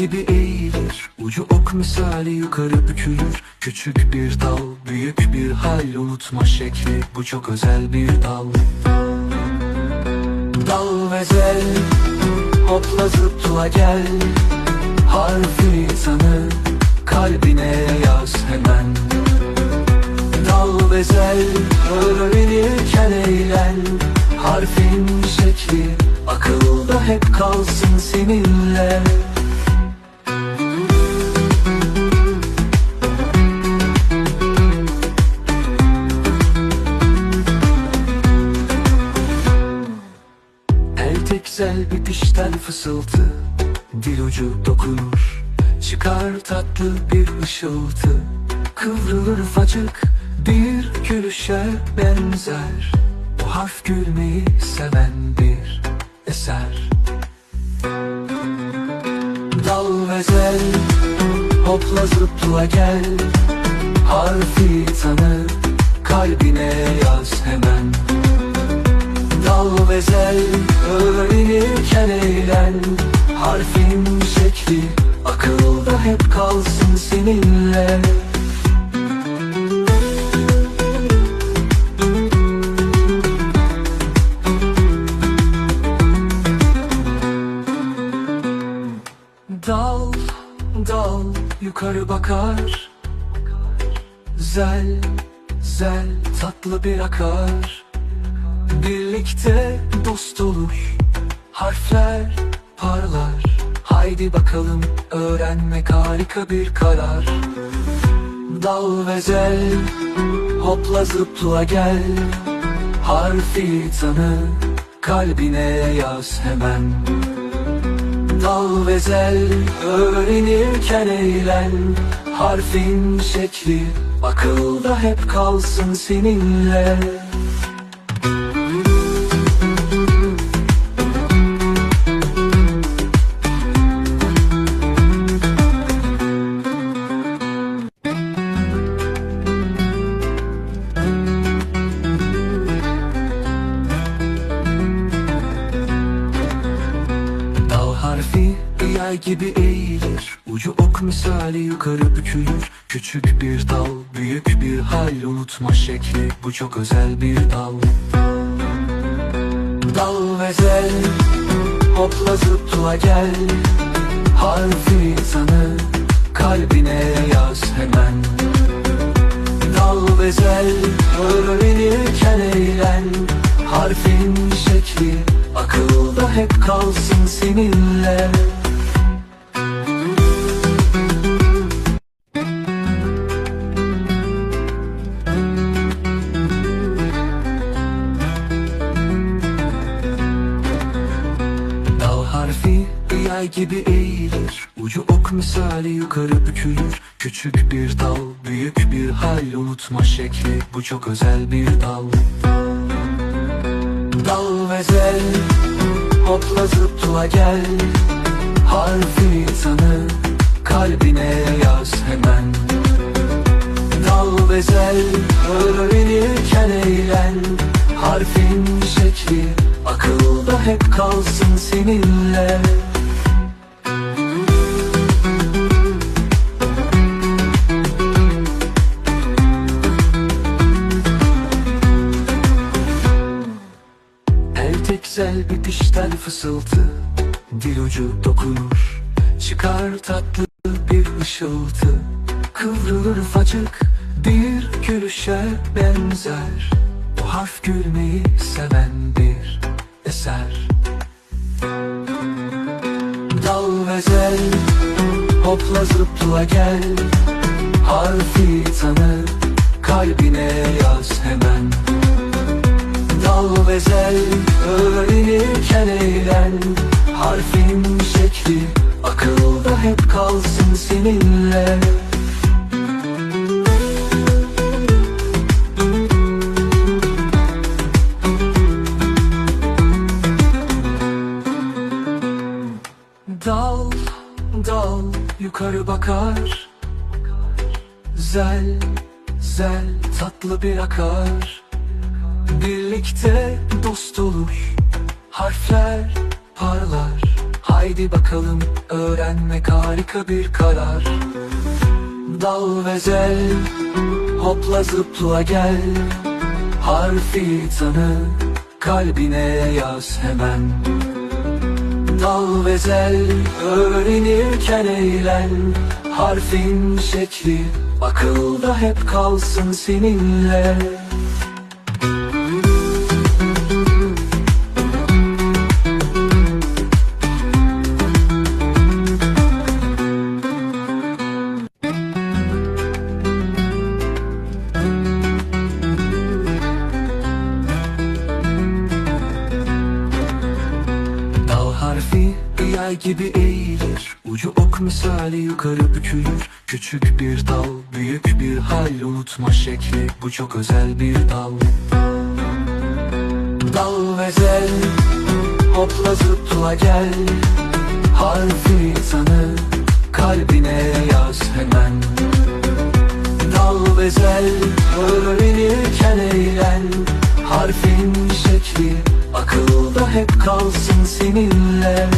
gibi eğilir. Ucu ok misali yukarı bükülür. Küçük bir dal büyük bir hal Unutma şekli. Bu çok özel bir dal. Dal ve zel Hopla zıpla gel. Harfi tanı Kalbine yaz hemen. Dal ve zel Öğrenirken eğlen. Harfin şekli Akılda hep kalsın seninle El tekzel bir dişten fısıltı. Dil ucu dokunur Çıkar tatlı bir ışıltı. Kıvrılır ufacık bir gülüşe benzer. Bu harf gülmeyi seven bir eser. Dal ve zel Hopla zıpla gel. Harfi tanı Kalbine yaz hemen Dal ve zel öğrenirken eğlen. Harfin şekli akılda hep kalsın seninle. Dal, dal yukarı bakar. Zel, zel tatlı bir akar Birlikte dost olur Harfler parlar. Haydi bakalım öğrenmek harika bir karar. Dal ve zel Hopla zıpla gel. Harfi tanı Kalbine yaz hemen. Dal ve zel öğrenirken eğlen. Harfin şekli akılda hep kalsın seninle harfi yay gibi eğilir. Ucu ok misali yukarı bükülür. Küçük bir dal büyük bir hal. Unutma şekli bu çok özel bir dal. Dal ve zel Hopla zıpla gel. Harfi tanı Kalbine yaz hemen. Dal ve zel Öğrenirken eğlen. Harfin şekli Akılda hep kalsın seninle Dal harfi yay gibi eğilir. Ucu ok misali yukarı bükülür. Küçük bir dal büyük bir hal. Unutma şekli bu çok özel bir dal. Dal ve zel Hopla zıpla gel. Harfi tanı Kalbine yaz hemen. Dal ve zel Öğrenirken eğlen. Harfin şekli Akılda hep kalsın seninle El tekzel bir dişten fısıltı. Dil ucu dokunur Çıkar tatlı bir ışıltı. Kıvrılır ufacık bir gülüşe benzer. Bu harf gülmeyi seven bir eser. Dal ve zel Hopla zıpla gel. Harfi tanı Kalbine yaz hemen. Dal ve zel öğrenirken eğlen. Harfin şekli akılda hep kalsın seninle. Dal, dal yukarı bakar. Zel, zel tatlı bir akar Birlikte dost olur. Harfler parlar. Haydi bakalım öğrenmek harika bir karar. Dal ve zel Hopla zıpla gel. Harfi tanı Kalbine yaz hemen. Dal ve zel Öğrenirken eğlen. Harfin şekli Akılda hep kalsın seninle gibi eğilir. Ucu ok misali yukarı bükülür. Küçük bir dal, büyük bir hal. Unutma şekli, bu çok özel bir dal. Dal ve zel, hopla zıpla gel. Harfi tanı, kalbine yaz hemen. Dal ve zel, öğrenirken eğlen. Harfin şekli, akılda hep kalsın seninle